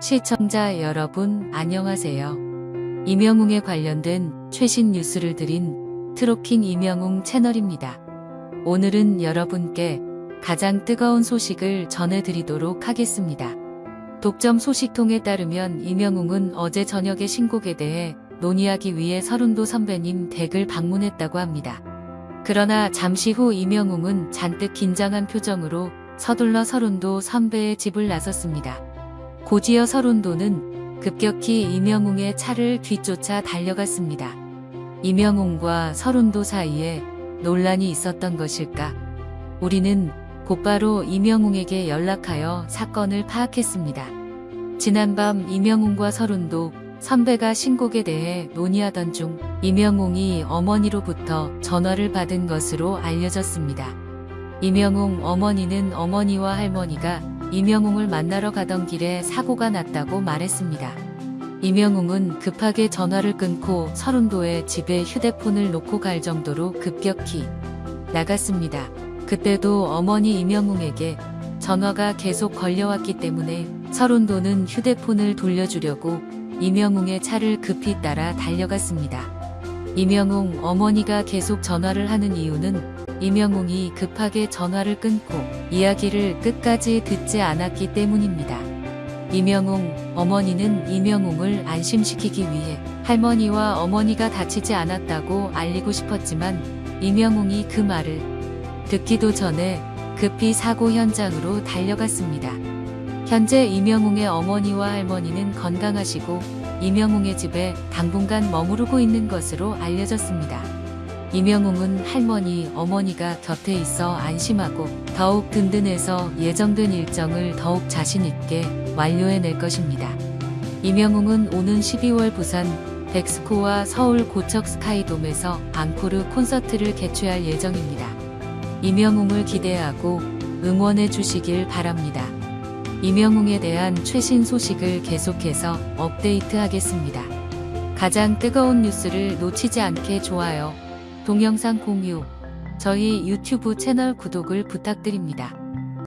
시청자 여러분 안녕하세요. 이명웅에 관련된 최신 뉴스를 드린 트로킹 이명웅 채널입니다. 오늘은 여러분께 가장 뜨거운 소식을 전해드리도록 하겠습니다. 독점 소식통에 따르면 이명웅은 어제 저녁의 신곡에 대해 논의하기 위해 서른도 선배님 댁을 방문했다고 합니다. 그러나 잠시 후 이명웅은 잔뜩 긴장한 표정으로 서둘러 서른도 선배의 집을 나섰습니다. 고지어 서른도는 급격히 이명웅의 차를 뒤쫓아 달려갔습니다. 이명웅과 서른도 사이에 논란이 있었던 것일까? 우리는 곧바로 이명웅에게 연락하여 사건을 파악했습니다. 지난밤 이명웅과 서른도 선배가 신곡에 대해 논의하던 중 이명웅이 어머니로부터 전화를 받은 것으로 알려졌습니다. 이명웅 어머니는 어머니와 할머니가 이명웅을 만나러 가던 길에 사고가 났다고 말했습니다. 이명웅은 급하게 전화를 끊고 서른도의 집에 휴대폰을 놓고 갈 정도로 급격히 나갔습니다. 그때도 어머니 이명웅에게 전화가 계속 걸려왔기 때문에 서른도는 휴대폰을 돌려주려고 이명웅의 차를 급히 따라 달려갔습니다. 이명웅 어머니가 계속 전화를 하는 이유는 이명웅이 급하게 전화를 끊고 이야기를 끝까지 듣지 않았기 때문입니다. 이명웅 어머니는 이명웅을 안심시키기 위해 할머니와 어머니가 다치지 않았다고 알리고 싶었지만 이명웅이 그 말을 듣기도 전에 급히 사고 현장으로 달려갔습니다. 현재 이명웅의 어머니와 할머니는 건강하시고 이명웅의 집에 당분간 머무르고 있는 것으로 알려졌습니다. 이명웅은 할머니, 어머니가 곁에 있어 안심하고 더욱 든든해서 예정된 일정을 더욱 자신있게 완료해낼 것입니다. 이명웅은 오는 12월 부산 백스코와 서울 고척 스카이돔에서 앙코르 콘서트를 개최할 예정입니다. 이명웅을 기대하고 응원해 주시길 바랍니다. 이명웅에 대한 최신 소식을 계속해서 업데이트 하겠습니다. 가장 뜨거운 뉴스를 놓치지 않게 좋아요, 동영상 공유, 저희 유튜브 채널 구독을 부탁드립니다.